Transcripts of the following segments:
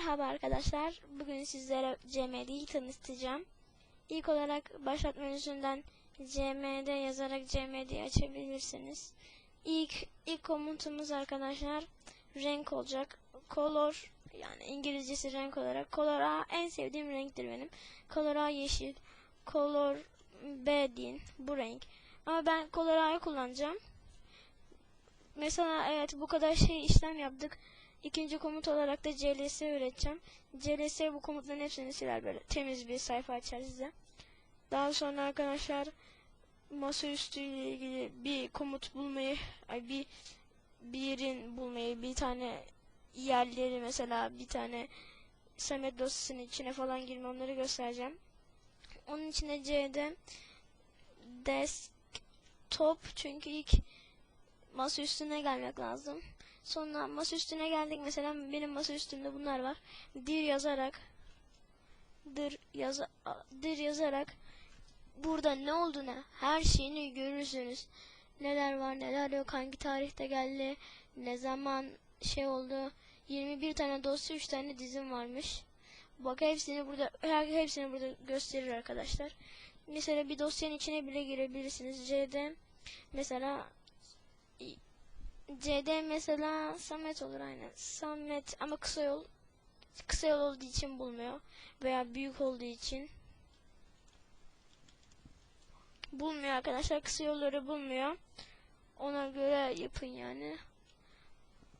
arkadaşlar. Bugün sizlere CMD'yi tanıtacağım. İlk olarak başlatma menüsünden CMD yazarak CMD'yi açabilirsiniz. İlk ilk komutumuz arkadaşlar renk olacak. Color yani İngilizcesi renk olarak. Color A en sevdiğim renktir benim. Color A yeşil. Color B deyin. Bu renk. Ama ben Color A'yı kullanacağım. Mesela evet bu kadar şey işlem yaptık. İkinci komut olarak da CLS üreteceğim. CLS bu komutların hepsini siler böyle temiz bir sayfa açar size. Daha sonra arkadaşlar masaüstü ile ilgili bir komut bulmayı, ay bir bir yerin bulmayı, bir tane yerleri mesela bir tane Samet dosyasının içine falan girme onları göstereceğim. Onun içine C'de desktop çünkü ilk masa üstüne gelmek lazım. Sonra masa üstüne geldik. Mesela benim masa üstümde bunlar var. Dir yazarak dir, yaza, dir yazarak burada ne olduğunu her şeyini görürsünüz. Neler var neler yok hangi tarihte geldi ne zaman şey oldu 21 tane dosya 3 tane dizim varmış. Bak hepsini burada her hepsini burada gösterir arkadaşlar. Mesela bir dosyanın içine bile girebilirsiniz. C'de mesela CD mesela Samet olur aynen. Samet ama kısa yol kısa yol olduğu için bulmuyor veya büyük olduğu için bulmuyor arkadaşlar. Kısa yolları bulmuyor. Ona göre yapın yani.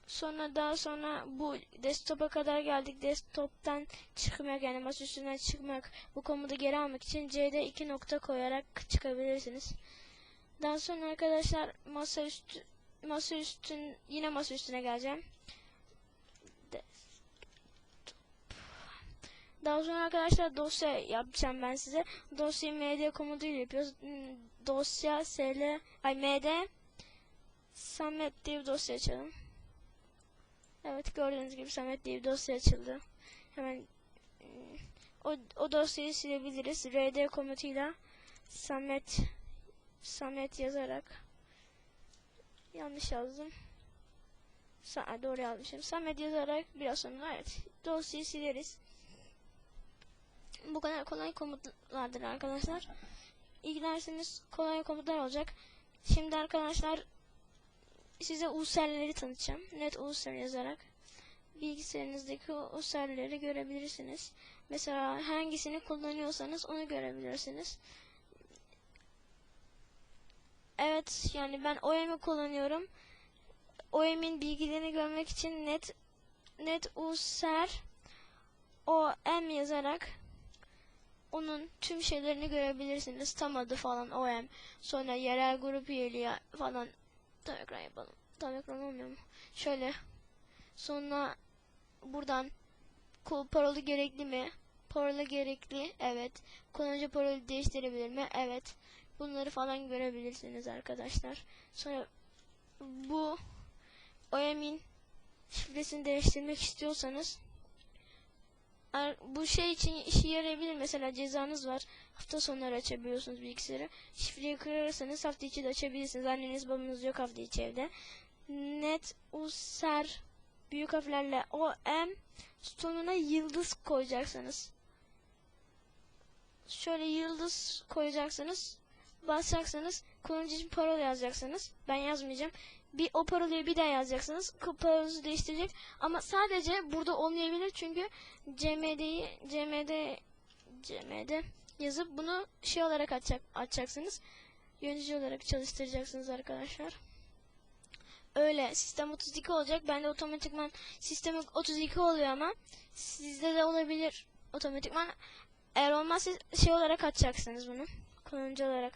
Sonra daha sonra bu desktop'a kadar geldik. Desktop'tan çıkmak yani masa üstünden çıkmak bu komutu geri almak için C'de iki nokta koyarak çıkabilirsiniz. Daha sonra arkadaşlar masa üstü masa üstün yine masa üstüne geleceğim. Daha sonra arkadaşlar dosya yapacağım ben size. Dosyayı md komutuyla yapıyoruz. Hmm, dosya sl ay md samet diye bir dosya açalım. Evet gördüğünüz gibi samet diye bir dosya açıldı. Hemen hmm, o, o dosyayı silebiliriz. rd komutuyla samet samet yazarak Yanlış yazdım. Sa doğru yazmışım. Samet yazarak biraz sonra evet dosyayı sileriz. Bu kadar kolay komutlardır arkadaşlar. İlgilerseniz kolay komutlar olacak. Şimdi arkadaşlar size userleri tanıtacağım. Net user yazarak bilgisayarınızdaki userleri görebilirsiniz. Mesela hangisini kullanıyorsanız onu görebilirsiniz. Evet yani ben OEM'i kullanıyorum. OEM'in bilgilerini görmek için net net user OM yazarak onun tüm şeylerini görebilirsiniz. Tam adı falan OM. Sonra yerel grup üyeliği falan. Tam ekran yapalım. Tam ekran olmuyor mu? Şöyle. Sonra buradan parola gerekli mi? Parola gerekli. Evet. Kullanıcı parolü değiştirebilir mi? Evet. Bunları falan görebilirsiniz arkadaşlar. Sonra bu OEM'in şifresini değiştirmek istiyorsanız bu şey için işe yarayabilir. Mesela cezanız var. Hafta sonları açabiliyorsunuz bilgisayarı. Şifreyi kırarsanız hafta içi de açabilirsiniz. Anneniz babanız yok hafta içi evde. Net user büyük harflerle OM sonuna yıldız koyacaksınız. Şöyle yıldız koyacaksınız basacaksınız. Kullanıcı için parola yazacaksınız. Ben yazmayacağım. Bir o parolayı bir daha yazacaksınız. Parolanızı değiştirecek. Ama sadece burada olmayabilir çünkü CMD'yi CMD CMD yazıp bunu şey olarak açacak, açacaksınız. Yönetici olarak çalıştıracaksınız arkadaşlar. Öyle sistem 32 olacak. Bende otomatikman sistem 32 oluyor ama sizde de olabilir otomatikman. Eğer olmazsa şey olarak açacaksınız bunu kullanıcı olarak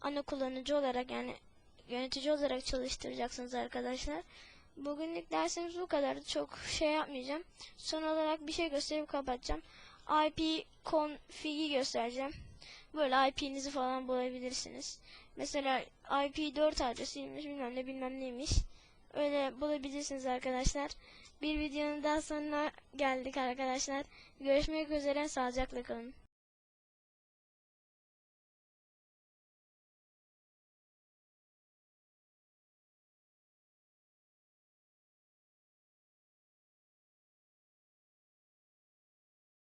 ana kullanıcı olarak yani yönetici olarak çalıştıracaksınız arkadaşlar. Bugünlük dersimiz bu kadar. Çok şey yapmayacağım. Son olarak bir şey gösterip kapatacağım. IP config'i göstereceğim. Böyle IP'nizi falan bulabilirsiniz. Mesela IP 4 adresiymiş bilmem ne bilmem neymiş. Öyle bulabilirsiniz arkadaşlar. Bir videonun daha sonuna geldik arkadaşlar. Görüşmek üzere sağlıcakla kalın.